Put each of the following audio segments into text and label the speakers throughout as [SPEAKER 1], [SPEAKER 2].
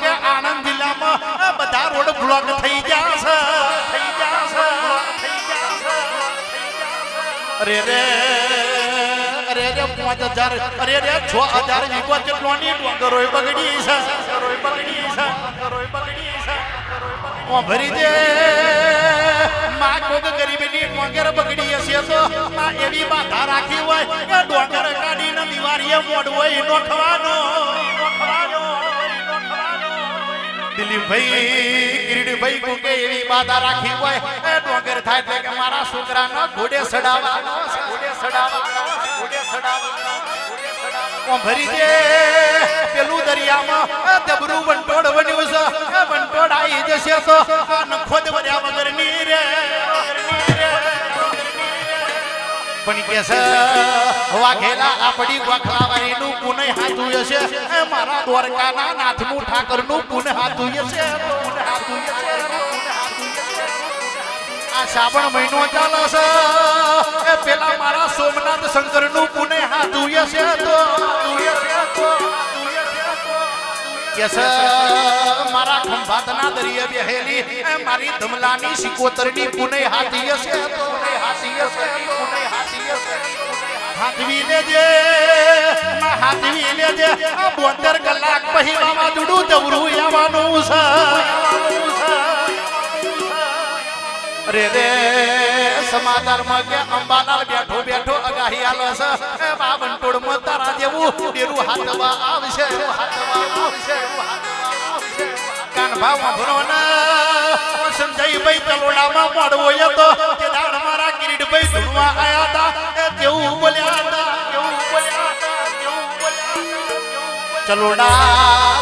[SPEAKER 1] કે આણંદ જિલ્લામાં બધા રોડ બ્લોક થઈ ગયા છે. અરે રે અરે રે, પાંચ હજાર, અરે છ હજાર જેટલોની ડોંગરોય બગડી છે. ડોંગરોય બગડી છે ડોંગરોય બગડી છે ઓ ભરી દે માં કોક ગરીબની હશે તો માં એવી બાધા રાખી હોય કે કાઢીને દિવાળીએ મોડવો નો ખવાનો દિલીપભાઈ કિરીટભાઈ કોકે એવી બાધા રાખી હોય એ થાય એટલે કે મારા છોકરાનો ઘોડે સડાવવાનો છે, ઘોડે સડાવવાનો છે, ઘોડે સડાવવાનો. ભરી દે પેલું દરિયામાં બન્યું છે વંટોળ આવી જશે તો આ નખોદ ભર્યા વગરની રે પણ કે છે વાઘેલા આપડી વાખલાવાળીનું પુનઃ હાથું હશે એ મારા દ્વારકાના નાથનું ઠાકરનું પુનઃ હાથું છે. પુનઃ હાથું છે. આ શ્રાવણ મહિનો ચાલે છે. એ પેલા મારા સોમનાથ શંકરનું પુનઃ હાથું છે તો, હાથું હશે તો, હાથું હશે તો. કે છે, મારા ખંભાતના દરિયે બેહેલી મારી ધમલાની સિકોતરની પુને હાથી હશે તો, પુનઃ છે હાથવી લેજે હાથવી લેજે. બોતેર કલાક પછી વાવાઝોડું જવરું આવવાનું છે. અરે રે સમાચારમાં કે અંબાલાલ બેઠો બેઠો અગાહી આલે છે. એ બાવનટોળ તારા જેવું ડેરું હાથવા આવશે. હાથવા આવશે કાનભા વાંભરો ને. સંજયભાઈ તલોડામાં હતો કે દાડ મારા કિરીટભાઈ ચલોડા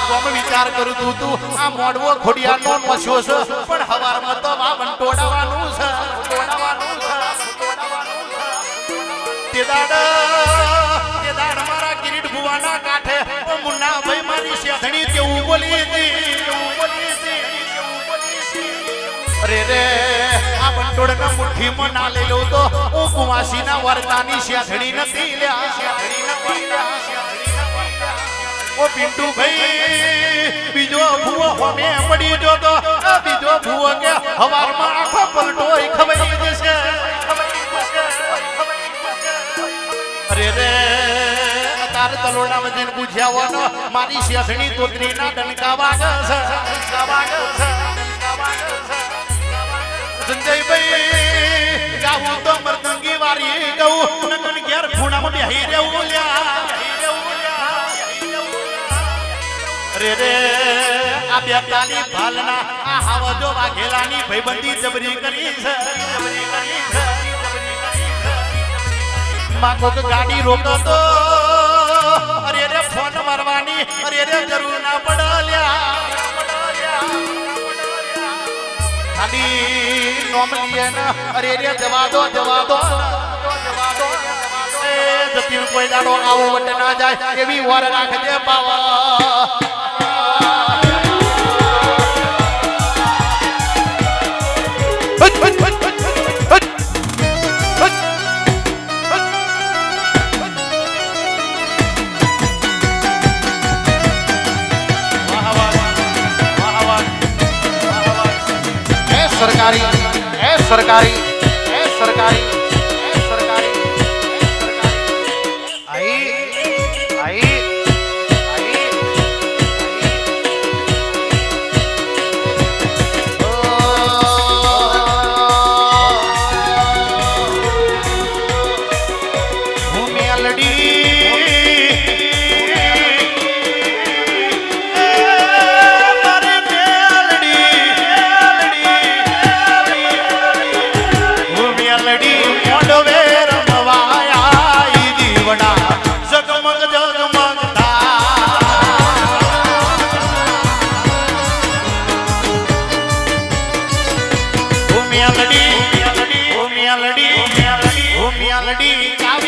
[SPEAKER 1] કોમ વિચાર કરું તું તું, આ મોડવો ખોડિયાનો મસ્યો છે, પણ હવારમાં તો આ ટોડાવાનું છે ટોડાવાનું છે તે દાડ તે દાડ મારા કિરીટ ભુવાના કાંઠે, ઓ મુન્ના ભાઈ, મારી શેઠણી કેવું બોલી હતી અરે રે, આ બંટોળના મુઠ્ઠીમાં ના લઈ લઉં તો હું કુવાસીના વર્તાની શેઠણી નથી લ્યા. શેઠણી નથી લ્યા. ઓ પિન્ટુ ભાઈ, બીજો ભૂવો હોમે પડી જો તો, આ બીજો ભૂવો કે હવારમાં આખો પલટો ખવાઈ જશે. અરે રે તાર તલોડા વજન પૂછ્યા હોનો મારી શેઠણી તોતરી ના ડંકા વાગે છે સંજયભાઈ, ગાવું તો મરદંગી વારી ગાવું નગન ઘેર ખૂણામાં બેહી રહેવું લ્યા. અરે રે. આ બેતાલી ભાલના આ હાવજો વાઘેલાની ભયબંધી જબરી કરી છે. માં કોક ગાડી રોકો તો અરે રે ફોન મારવાની, અરે રે જરૂર ના પડલ્યા. ખાલી નોમ લીએ ના અરે રે જવા દો જવા દો. જતીન કોઈ દાડો આવો વટ ના જાય, એવી વાર રાખજે બાવા સરકારી એ સરકારી એ સરકારી. જગમગ જગમગ ભૂમિયાલડી ભૂમિયાલડી ભૂમિયાલડી કાવી ઠાકો બિરિયાઈ દીવડા